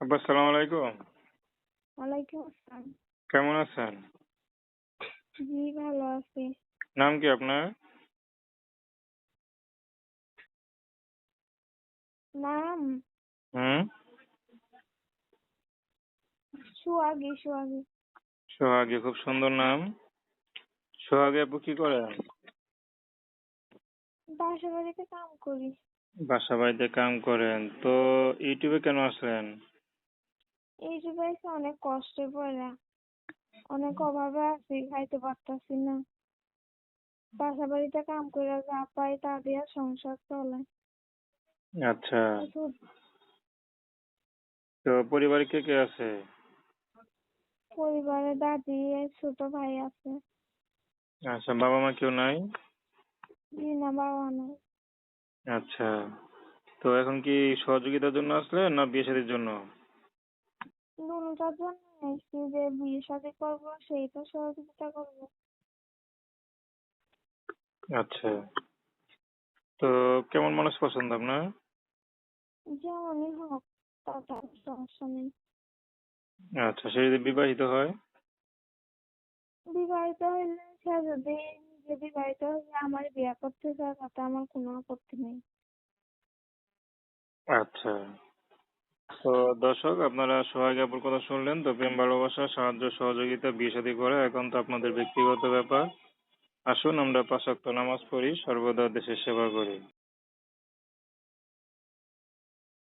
আব্বা সালাম আলাইকুম। ওয়ালাইকুম আসসালাম। কেমন আছেন? জি ভালো আছি। নাম কি আপনার? নাম? হুম? সুয়াগি সুয়াগি সোহাগী খুব সুন্দর নাম। সোহাগী আপু কি করেন? বাসা বাড়িতে কাম করি। বাসা বাড়িতে কাম করেন। তো ইউটিউবে কেন আসলেন ইউটিউবে এসে অনেক কষ্টে পড়া। অনেক অভাবে আছি খাইতে পারতাছি না। বাসা বাড়িতে কাম করে যা পাই তা দিয়ে সংসার চলে। আচ্ছা। তো পরিবারে কে কে আছে? পরিবারে দাদি আর ছোট ভাই আছে। আচ্ছা বাবা মা কেউ নাই? জি না বাবা নাই। আচ্ছা। তো এখন কি সহযোগিতার জন্য আসলে না বিয়ে শাদীর জন্য? দুটার জন্য? এসছি যে বিয়ে শাদী করব সেইটা সহযোগিতা করব। আচ্ছা। তো কেমন মানুষ পছন্দ আপনার? যেমনই হোক তাতে সমস্যা নেই। আচ্ছা সে যদি বিবাহিত হয়? বিবাহিত হইলে সে যদি নিজে বিবাহিত হয়ে আমার বিয়ে করতে চায় তাতে আমার কোনো আপত্তি নেই। আচ্ছা। তো দর্শক, আপনারা সোহাগ আপুর কথা শুনলেন, তো প্রেম ভালোবাসা, সাহায্য, সহযোগিতা, বিয়ে সাদী করা এখন তো আপনাদের ব্যক্তিগত ব্যাপার। আসুন আমরা পাঁচ নামাজ পড়ি, সর্বদা দেশের সেবা করি।